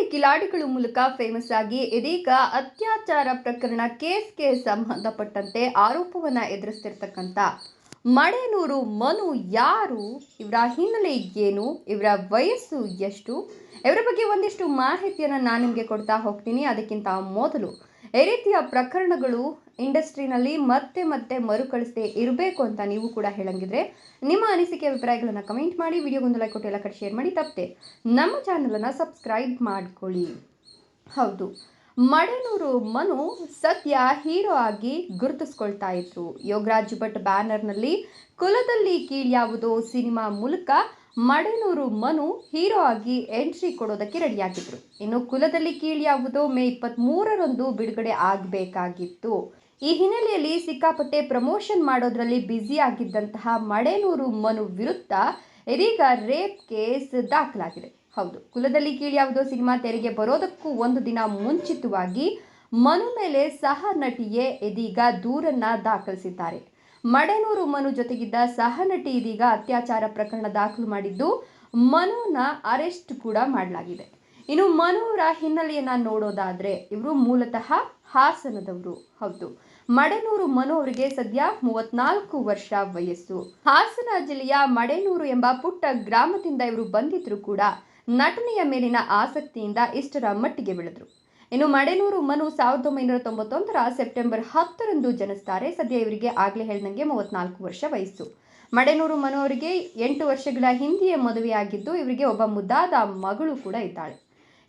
Comedy ಕಿಲಾಡಿಗಳು ಮೂಲಕ famous ಆಗಿ ಇದೀಗ ಅತ್ಯಾಚಾರ ಪ್ರಕರಣ ಕೇಸ್ಗೆ ಸಂಬಂಧಪಟ್ಟಂತೆ ಆರೋಪವನ್ನ ಎದುರಿಸ್ತಿರ್ತಕ್ಕಂಥ ಮಡೇನೂರು ಮನು ಯಾರು? ಇವರ ಹಿನ್ನೆಲೆ ಏನು? ಇವರ ವಯಸ್ಸು ಎಷ್ಟು? ಇವರ ಬಗ್ಗೆ ಒಂದಿಷ್ಟು ಮಾಹಿತಿಯನ್ನು ನಾನು ನಿಮಗೆ ಕೊಡ್ತಾ ಹೋಗ್ತೀನಿ. ಅದಕ್ಕಿಂತ ಮೊದಲು ಈ ರೀತಿಯ ಪ್ರಕರಣಗಳು ಇಂಡಸ್ಟ್ರಿನಲ್ಲಿ ಮತ್ತೆ ಮತ್ತೆ ಮರುಕಳಿಸದೆ ಇರಬೇಕು ಅಂತ ನೀವು ಕೂಡ ಹೇಳಂಗಿದ್ರೆ ನಿಮ್ಮ ಅನಿಸಿಕೆ ಅಭಿಪ್ರಾಯಗಳನ್ನು ಕಮೆಂಟ್ ಮಾಡಿ ವಿಡಿಯೋಗೊಂದು ಲೈಕ್ ಕೊಟ್ಟು ಎಲ್ಲ ಕಡೆ ಶೇರ್ ಮಾಡಿ, ತಪ್ಪದೆ ನಮ್ಮ ಚಾನಲನ್ನು ಸಬ್ಸ್ಕ್ರೈಬ್ ಮಾಡ್ಕೊಳ್ಳಿ. ಹೌದು, ಮಡನೂರು ಮನು ಸದ್ಯ ಹೀರೋ ಆಗಿ ಗುರುತಿಸ್ಕೊಳ್ತಾ ಇದ್ರು. ಯೋಗರಾಜ್ ಭಟ್ ಬ್ಯಾನರ್ನಲ್ಲಿ ಕುಲದಲ್ಲಿ ಕೀಳ್ಯಾವುದೋ ಸಿನಿಮಾ ಮೂಲಕ ಮಡೇನೂರು ಮನು ಹೀರೋ ಆಗಿ ಎಂಟ್ರಿ ಕೊಡೋದಕ್ಕೆ ರೆಡಿಯಾಗಿದ್ರು. ಇನ್ನು ಕುಲದಲ್ಲಿ ಕೀಳ್ಯಾವುದೋ ಮೇ ಇಪ್ಪತ್ತ್ ಮೂರರಂದು ಬಿಡುಗಡೆ ಆಗಬೇಕಾಗಿತ್ತು. ಈ ಹಿನ್ನೆಲೆಯಲ್ಲಿ ಸಿಕ್ಕಾಪಟ್ಟೆ ಪ್ರಮೋಷನ್ ಮಾಡೋದ್ರಲ್ಲಿ ಬ್ಯುಸಿ ಆಗಿದ್ದಂತಹ ಮಡೇನೂರು ಮನು ವಿರುದ್ಧ ಇದೀಗ ರೇಪ್ ಕೇಸ್ ದಾಖಲಾಗಿದೆ. ಹೌದು, ಕುಲದಲ್ಲಿ ಕೀಳ್ಯಾವುದೋ ಸಿನಿಮಾ ತೆರೆಗೆ ಬರೋದಕ್ಕೂ ಒಂದು ದಿನ ಮುಂಚಿತವಾಗಿ ಮನು ಮೇಲೆ ಸಹ ನಟಿಯೇ ಇದೀಗ ದೂರನ್ನ ದಾಖಲಿಸಿದ್ದಾರೆ. ಮಡೇನೂರು ಮನು ಜೊತೆಗಿದ್ದ ಸಹ ನಟಿ ಇದೀಗ ಅತ್ಯಾಚಾರ ಪ್ರಕರಣ ದಾಖಲು ಮಾಡಿದ್ದು ಮನುನ ಅರೆಸ್ಟ್ ಕೂಡ ಮಾಡಲಾಗಿದೆ. ಇನ್ನು ಮನುವರ ಹಿನ್ನೆಲೆಯನ್ನ ನೋಡೋದಾದ್ರೆ ಇವರು ಮೂಲತಃ ಹಾಸನದವರು. ಹೌದು. ಮಡೇನೂರು ಮನು ಅವರಿಗೆ ಸದ್ಯ ಮೂವತ್ನಾಲ್ಕು ವರ್ಷ ವಯಸ್ಸು. ಹಾಸನ ಜಿಲ್ಲೆಯ ಮಡೇನೂರು ಎಂಬ ಪುಟ್ಟ ಗ್ರಾಮದಿಂದ ಇವರು ಬಂದಿದ್ರು ಕೂಡ ನಟನೆಯ ಮೇಲಿನ ಆಸಕ್ತಿಯಿಂದ ಇಷ್ಟರ ಮಟ್ಟಿಗೆ ಬೆಳೆದ್ರು. ಇನ್ನು ಮಡೇನೂರು ಮನು ಸಾವಿರದ ಒಂಬೈನೂರ ತೊಂಬತ್ತೊಂದರ ಸೆಪ್ಟೆಂಬರ್ ಹತ್ತರಂದು ಜನಿಸ್ತಾರೆ. ಸದ್ಯ ಇವರಿಗೆ ಆಗಲೇ ಹೇಳ್ದಂಗೆ ಮೂವತ್ನಾಲ್ಕು ವರ್ಷ ವಯಸ್ಸು. ಮಡೇನೂರು ಮನು ಅವರಿಗೆ ಎಂಟು ವರ್ಷಗಳ ಹಿಂದೆಯೇ ಮದುವೆಯಾಗಿದ್ದು, ಇವರಿಗೆ ಒಬ್ಬ ಮುದ್ದಾದ ಮಗಳು ಕೂಡ ಇದ್ದಾಳೆ.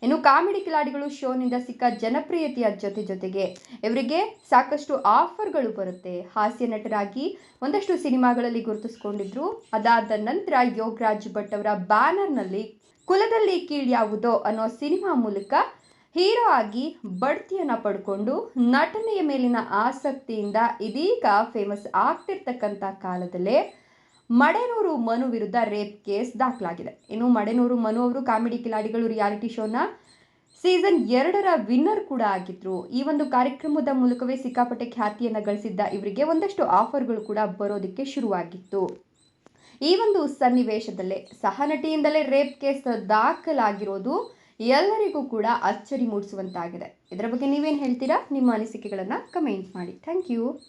ಇನ್ನು ಕಾಮಿಡಿ ಕಿಲಾಡಿಗಳು ಶೋನಿಂದ ಸಿಕ್ಕ ಜನಪ್ರಿಯತೆಯ ಜೊತೆ ಜೊತೆಗೆ ಇವರಿಗೆ ಸಾಕಷ್ಟು ಆಫರ್ಗಳು ಬರುತ್ತೆ. ಹಾಸ್ಯ ನಟರಾಗಿ ಒಂದಷ್ಟು ಸಿನಿಮಾಗಳಲ್ಲಿ ಗುರುತಿಸ್ಕೊಂಡಿದ್ರು. ಅದಾದ ನಂತರ ಯೋಗರಾಜ್ ಭಟ್ ಅವರ ಬ್ಯಾನರ್ನಲ್ಲಿ ಕುಲದಲ್ಲಿ ಕೀಳ್ಯಾವುದೋ ಅನ್ನೋ ಸಿನಿಮಾ ಮೂಲಕ ಹೀರೋ ಆಗಿ ಬಡ್ತಿಯನ್ನು ಪಡ್ಕೊಂಡು ನಟನೆಯ ಮೇಲಿನ ಆಸಕ್ತಿಯಿಂದ ಇದೀಗ ಫೇಮಸ್ ಆಗ್ತಿರ್ತಕ್ಕಂಥ ಕಾಲದಲ್ಲೇ ಮಡೆನೂರು ಮನು ವಿರುದ್ಧ ರೇಪ್ ಕೇಸ್ ದಾಖಲಾಗಿದೆ. ಇನ್ನು ಮಡೆನೂರು ಮನು ಅವರು ಕಾಮಿಡಿ ಕಿಲಾಡಿಗಳು ರಿಯಾಲಿಟಿ ಶೋನ ಸೀಸನ್ ಎರಡರ ವಿನ್ನರ್ ಕೂಡ ಆಗಿದ್ರು. ಈ ಒಂದು ಕಾರ್ಯಕ್ರಮದ ಮೂಲಕವೇ ಸಿಕ್ಕಾಪಟ್ಟೆ ಖ್ಯಾತಿಯನ್ನು ಗಳಿಸಿದ್ದ ಇವರಿಗೆ ಒಂದಷ್ಟು ಆಫರ್ಗಳು ಕೂಡ ಬರೋದಕ್ಕೆ ಶುರುವಾಗಿತ್ತು. ಈ ಒಂದು ಸನ್ನಿವೇಶದಲ್ಲೇ ಸಹ ನಟಿಯಿಂದಲೇ ರೇಪ್ ಕೇಸ್ ದಾಖಲಾಗಿರೋದು ಎಲ್ಲರಿಗೂ ಕೂಡ ಅಚ್ಚರಿ ಮೂಡಿಸುವಂತಾಗಿದೆ. ಇದರ ಬಗ್ಗೆ ನೀವೇನು ಹೇಳ್ತೀರಾ? ನಿಮ್ಮ ಅನಿಸಿಕೆಗಳನ್ನು ಕಮೆಂಟ್ ಮಾಡಿ. Thank you